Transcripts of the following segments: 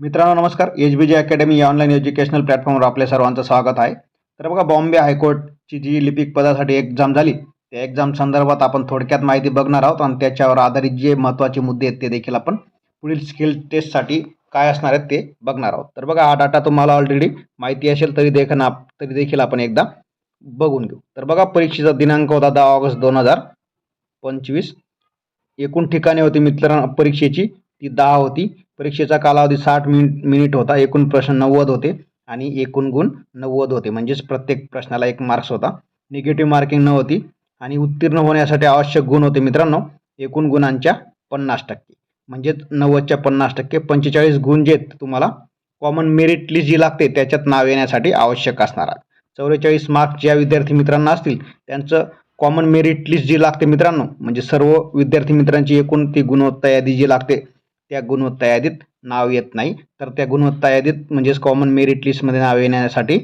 मित्रांनो नमस्कार. H B G academy या ऑनलाईन एज्युकेशनल प्लॅटफॉर्मवर आपल्या सर्वांचं स्वागत आहे. तर बघा बॉम्बे हायकोर्टची जी लिपिक पदासाठी एक्झाम झाली त्या एक्झाम संदर्भात आपण थोडक्यात माहिती बघणार आहोत आणि त्याच्यावर आधारित जे महत्त्वाचे मुद्दे आहेत ते देखील आपण पुढील स्किल टेस्टसाठी काय असणार आहेत ते बघणार आहोत. तर बघा हा डाटा तुम्हाला ऑलरेडी माहिती असेल तरी देखील तरी देखील आपण एकदा बघून घेऊ. तर बघा परीक्षेचा दिनांक होता दहा ऑगस्ट दोन हजार पंचवीस. एकूण ठिकाणे होती मित्रांनो परीक्षेची ती दहा होती. परीक्षेचा कालावधी साठ मिनिट मिनिट होता एकूण प्रश्न नव्वद होते आणि एकूण गुण नव्वद होते. म्हणजेच प्रत्येक प्रश्नाला एक मार्क्स होता. निगेटिव्ह मार्किंग नव्हती आणि उत्तीर्ण होण्यासाठी आवश्यक गुण होते मित्रांनो एकूण गुणांच्या पन्नास टक्के. म्हणजेच नव्वदच्या पन्नास टक्के पंचेचाळीस गुण जे तुम्हाला कॉमन मेरिट लिस्ट जी लागते त्याच्यात नाव येण्यासाठी आवश्यक असणार आहे चौवेचाळीस मार्क्स ज्या विद्यार्थी मित्रांना असतील त्यांचं कॉमन मेरिट लिस्ट जी लागते मित्रांनो म्हणजे सर्व विद्यार्थी मित्रांची एकूण ती गुणवत्ता यादी जी लागते त्या गुणवत्ता यादीत नाव येत नाही. तर त्या गुणवत्ता यादीत म्हणजेच कॉमन मेरिट लिस्टमध्ये नाव येण्यासाठी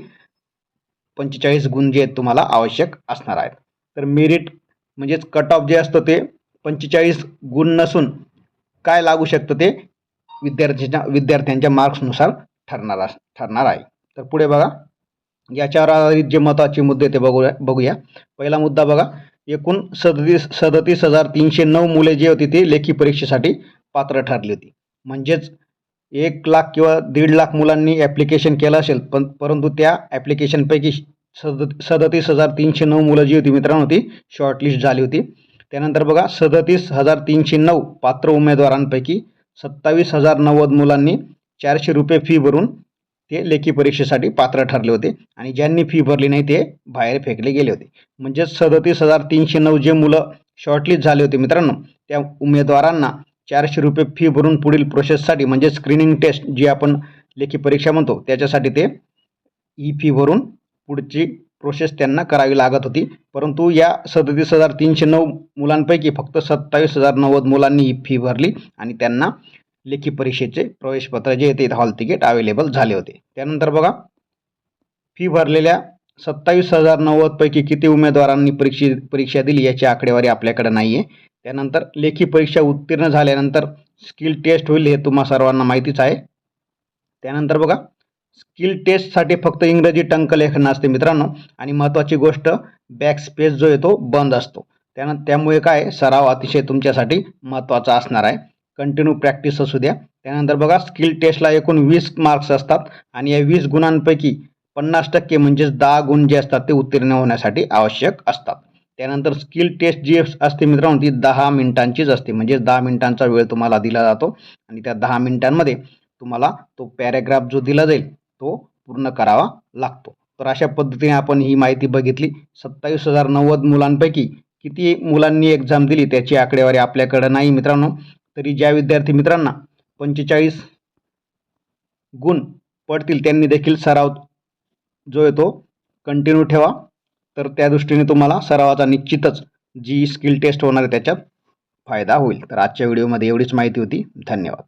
पंचेचाळीस गुण जे आहेत तुम्हाला आवश्यक असणार आहेत. तर मेरिट म्हणजेच कट ऑफ जे असतं ते पंचेचाळीस गुण नसून काय लागू शकतं ते विद्यार्थ्यांच्या विद्यार्थ्यांच्या मार्क्सनुसार ठरणार अस ठरणार आहे. तर पुढे बघा. याच्यावर आधारित जे महत्त्वाचे मुद्दे ते बघूया बघूया. पहिला मुद्दा बघा. एकूण सदतीस सदतीस हजार तीनशे नऊ मुले जे होती ती लेखी परीक्षेसाठी पात्र ठरली होती. म्हणजेच एक लाख किंवा दीड लाख मुलांनी ॲप्लिकेशन केलं असेल पण परंतु त्या ॲप्लिकेशनपैकी सद सदतीस हजार तीनशे नऊ मुलं जी होती मित्रांनो ती शॉर्टलिस्ट झाली होती. त्यानंतर बघा सदतीस हजार तीनशे नऊ पात्र उमेदवारांपैकी सत्तावीस हजार नव्वद मुलांनी चारशे रुपये फी भरून ते लेखी परीक्षेसाठी पात्र ठरले होते आणि ज्यांनी फी भरली नाही ते बाहेर फेकले गेले होते. म्हणजेच सदतीस हजार तीनशे नऊ जे मुलं शॉर्टलिस्ट झाले होते मित्रांनो त्या उमेदवारांना चारशे रुपये फी भरून पुढील प्रोसेससाठी म्हणजे स्क्रीनिंग टेस्ट जी आपण लेखी परीक्षा म्हणतो त्याच्यासाठी ते ई फी भरून पुढची प्रोसेस त्यांना करावी लागत होती. परंतु या सदतीस हजार तीनशे नऊ मुलांपैकी फक्त सत्तावीस हजार नव्वद मुलांनी ही फी भरली आणि त्यांना लेखी परीक्षेचे प्रवेशपत्र जे येते हॉल तिकीट अवेलेबल झाले होते. त्यानंतर बघा फी भरलेल्या सत्तावीस हजार नव्वदपैकी किती उमेदवारांनी परीक्षे परीक्षा दिली याची आकडेवारी आपल्याकडे नाही आहे त्यानंतर लेखी परीक्षा उत्तीर्ण झाल्यानंतर स्किल टेस्ट होईल हे तुम्हा सर्वांना माहितीच आहे. त्यानंतर बघा स्किल टेस्टसाठी फक्त इंग्रजी टंकलेखन असते मित्रांनो. आणि महत्त्वाची गोष्ट बॅक स्पेस जो येतो बंद असतो. त्यानं त्यामुळे काय सराव अतिशय तुमच्यासाठी महत्त्वाचा असणार आहे. कंटिन्यू प्रॅक्टिस असू द्या. त्यानंतर बघा स्किल टेस्टला एकूण वीस मार्क्स असतात. आणि या वीस गुणांपैकी पन्नास टक्के म्हणजेच दहा गुण जे असतात ते उत्तीर्ण होण्यासाठी आवश्यक असतात. त्यानंतर स्किल टेस्ट जी असते मित्रांनो ती दहा मिनिटांचीच असते. म्हणजे दहा मिनिटांचा वेळ तुम्हाला दिला जातो आणि त्या दहा मिनिटांमध्ये तुम्हाला तो पॅरेग्राफ जो दिला जाईल तो पूर्ण करावा लागतो. तर अशा पद्धतीने आपण ही माहिती बघितली. सत्तावीस हजार नव्वद मुलांपैकी किती मुलांनी एक्झाम दिली त्याची आकडेवारी आपल्याकडं नाही मित्रांनो. तरी ज्या विद्यार्थी मित्रांना पंचेचाळीस गुण पडतील त्यांनी देखील सराव जो येतो कंटिन्यू ठेवा. तर त्या दृष्टीने तुम्हाला सरावाचा निश्चितच जी स्किल टेस्ट होणार आहे त्याच्यात फायदा होईल. तर आजच्या व्हिडिओमध्ये एवढीच माहिती होती. धन्यवाद.